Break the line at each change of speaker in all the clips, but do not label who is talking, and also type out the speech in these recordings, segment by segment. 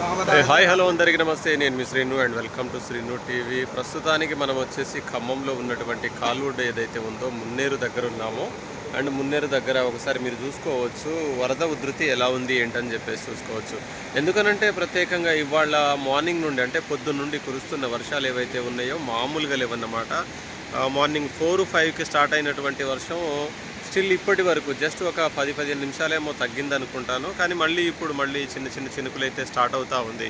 Hi hello అందరికీ నమస్తే. నేను మీ Srinu and welcome to Srinu TV. ప్రస్తుతానికి మనం వచ్చేసి ఖమ్మంలో ఉన్నటువంటి కాలువడ్డ ఏదైతే ఉందో మున్నేరు దగ్గర ఉన్నామో. అండ్ మున్నేరు దగ్గర ఒకసారి మీరు చూసుకోవచ్చు. వరద ఉధృతి ఎలా ఉంది ఏంటని చెప్పేసి చూసుకోవచ్చు. ఎందుకనంటే ప్రత్యేకంగా ఇవాళ మార్నింగ్ నుండి అంటే పొద్దున్న నుండి కురుస్తున్న వర్షాలు ఏవైతే ఉన్నాయో మామూలుగా లేవన్నమాట. మార్నింగ్ ఫోర్ ఫైవ్కి స్టార్ట్ అయినటువంటి వర్షం స్టిల్ ఇప్పటి వరకు జస్ట్ ఒక పది పదిహేను నిమిషాలేమో తగ్గింది అనుకుంటాను కానీ మళ్ళీ ఇప్పుడు మళ్ళీ చిన్న చిన్న చినుకులు అయితే స్టార్ట్ అవుతూ ఉంది.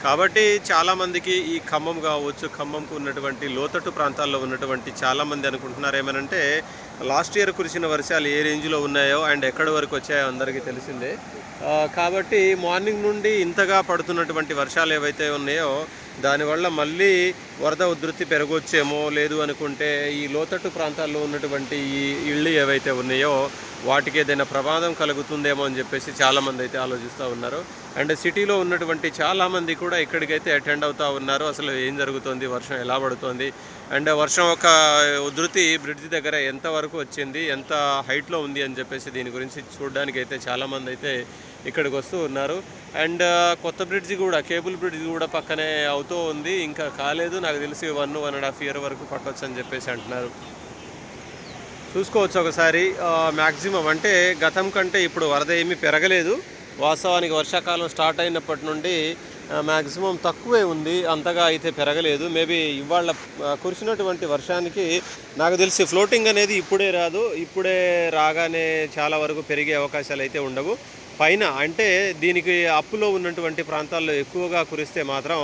కాబట్టి చాలామందికి ఈ ఖమ్మం కావచ్చు ఖమ్మంకు ఉన్నటువంటి లోతట్టు ప్రాంతాల్లో ఉన్నటువంటి చాలామంది అనుకుంటున్నారు ఏమనంటే లాస్ట్ ఇయర్ కురిసిన వర్షాలు ఏ రేంజ్లో ఉన్నాయో అండ్ ఎక్కడి వరకు వచ్చాయో అందరికీ తెలిసిందే. కాబట్టి మార్నింగ్ నుండి ఇంతగా పడుతున్నటువంటి వర్షాలు ఏవైతే ఉన్నాయో దానివల్ల మళ్ళీ వరద ఉధృతి పెరగొచ్చేమో లేదు అనుకుంటే ఈ లోతట్టు ప్రాంతాల్లో ఉన్నటువంటి ఈ ఇళ్ళు ఏవైతే ఉన్నాయో వాటికి ఏదైనా ప్రమాదం కలుగుతుందేమో అని చెప్పేసి చాలామంది అయితే ఆలోచిస్తూ ఉన్నారు. అండ్ సిటీలో ఉన్నటువంటి చాలామంది కూడా ఇక్కడికైతే అటెండ్ అవుతూ ఉన్నారు. అసలు ఏం జరుగుతుంది? వర్షం ఎలా పడుతుంది? అండ్ వర్షం ఒక ఉధృతి బ్రిడ్జ్ దగ్గర ఎంతవరకు వరకు వచ్చింది. ఎంత హైట్లో ఉంది అని చెప్పేసి దీని గురించి చూడడానికి అయితే చాలామంది అయితే ఇక్కడికి వస్తూ ఉన్నారు. అండ్ కొత్త బ్రిడ్జ్ కూడా కేబుల్ బ్రిడ్జ్ కూడా పక్కనే అవుతూ ఉంది. ఇంకా కాలేదు. నాకు తెలిసి one one and half year వరకు పట్టవచ్చు అని చెప్పేసి అంటున్నారు. చూసుకోవచ్చు ఒకసారి. మ్యాక్సిమం అంటే గతం కంటే ఇప్పుడు వరద ఏమీ పెరగలేదు. వాస్తవానికి వర్షాకాలం స్టార్ట్ అయినప్పటి నుండి మ్యాక్సిమం తక్కువే ఉంది. అంతగా అయితే పెరగలేదు. మేబీ ఇవాళ కురిసినటువంటి వర్షానికి నాకు తెలిసి ఫ్లోటింగ్ అనేది ఇప్పుడే రాదు. ఇప్పుడే రాగానే చాలా వరకు పెరిగే అవకాశాలు అయితే ఉండవు. పైన అంటే దీనికి అప్పులో ఉన్నటువంటి ప్రాంతాల్లో ఎక్కువగా కురిస్తే మాత్రం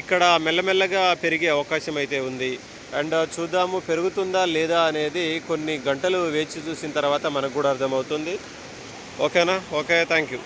ఇక్కడ మెల్లమెల్లగా పెరిగే అవకాశం అయితే ఉంది. అండ్ చూద్దాము పెరుగుతుందా లేదా అనేది కొన్ని గంటలు వేచి చూసిన తర్వాత మనకు కూడా అర్థమవుతుంది. ఓకేనా? Okay thank you